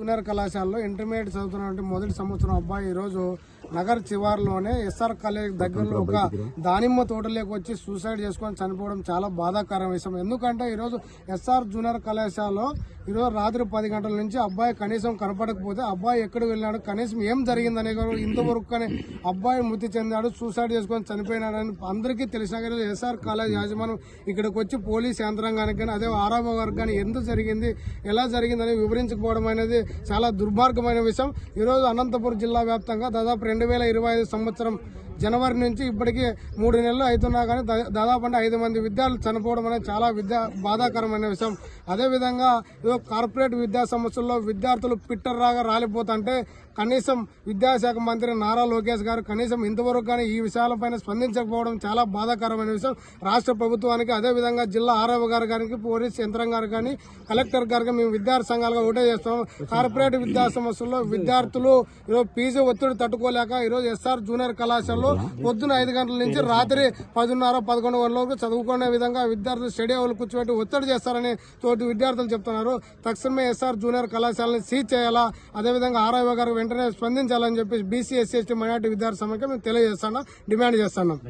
Junior కళాశాలలో intermediate చదువుతున్నటువంటి మొదటి సంవత్సరం అబ్బాయి ఈరోజు నగర్ శివార్లోనే ఎస్ఆర్ కాలేజ్ దగ్గరలో ఒక దానిమ్మ తోటలోకి వచ్చి సూసైడ్ చేసుకొని చనిపోవడం చాలా బాధాకరం విషయం. ఎందుకంటే ఈరోజు ఎస్ఆర్ జూనియర్ కళాశాలలో ఈరోజు రాత్రి పది గంటల నుంచి అబ్బాయి కనీసం కనపడకపోతే అబ్బాయి ఎక్కడ వెళ్ళాడు కనీసం ఏం జరిగిందనే కూడా ఇంతవరకు కానీ అబ్బాయి మృతి చెందాడు సూసైడ్ చేసుకొని చనిపోయినాడని అందరికీ తెలిసినా కానీ ఎస్ఆర్ కాలేజ్ యాజమాన్యం ఇక్కడికి వచ్చి పోలీస్ యంత్రాంగానికి కానీ అదే ఆరాబో గారికి కానీ ఎందుకు జరిగింది ఎలా జరిగిందని వివరించకపోవడం అనేది చాలా దుర్మార్గమైన విషయం. ఈరోజు అనంతపురం జిల్లా వ్యాప్తంగా దాదాపు రెండు వేల ఇరవై ఐదు సంవత్సరం జనవరి నుంచి ఇప్పటికీ మూడు నెలలు అవుతున్నా కానీ దా- దాదాపు అంటే ఐదు మంది విద్యార్థులు చనిపోవడం అనేది చాలా విద్యా బాధాకరమైన విషయం. అదేవిధంగా ఏదో కార్పొరేట్ విద్యా సంస్థల్లో విద్యార్థులు పిట్టర్ రాగా రాలిపోతుంటే కనీసం విద్యాశాఖ మంత్రి నారా లోకేష్ గారు కనీసం ఇంతవరకు కానీ ఈ విషయాలపైన స్పందించకపోవడం చాలా బాధాకరమైన విషయం. రాష్ట్ర ప్రభుత్వానికి అదేవిధంగా జిల్లా ఆర్ఓ గారు కానీ పోలీస్ యంత్రాంగారు కానీ కలెక్టర్ గారికి మేము విద్యార్థి సంఘాలుగా ఒకటే చేస్తాం కార్పొరేట్ విద్యా సంస్థల్లో విద్యార్థులు ఈరోజు ఫీజు ఒత్తిడి తట్టుకోలేక ఈరోజు ఎస్ఆర్ జూనియర్ కళాశాలలో పొద్దున ఐదు గంటల నుంచి రాత్రి పదిన్నర పదకొండు గంటల వరకు చదువుకునే విధంగా విద్యార్థులు స్టడీ అవర్లు కూర్చోబెట్టి ఒత్తిడి చేస్తారని తోటి విద్యార్థులు చెప్తున్నారు. తక్షణమే ఎస్ఆర్ జూనియర్ కళాశాలని సీజ్ చేయాలా? అదేవిధంగా ఆర్ఐఓ గారు వెంటనే స్పందించాలని చెప్పి బీసీ ఎస్సీ ఎస్టీ మైనార్టీ విద్యార్థి సమైక్యం మేము తెలియజేస్తాను డిమాండ్ చేస్తున్నాం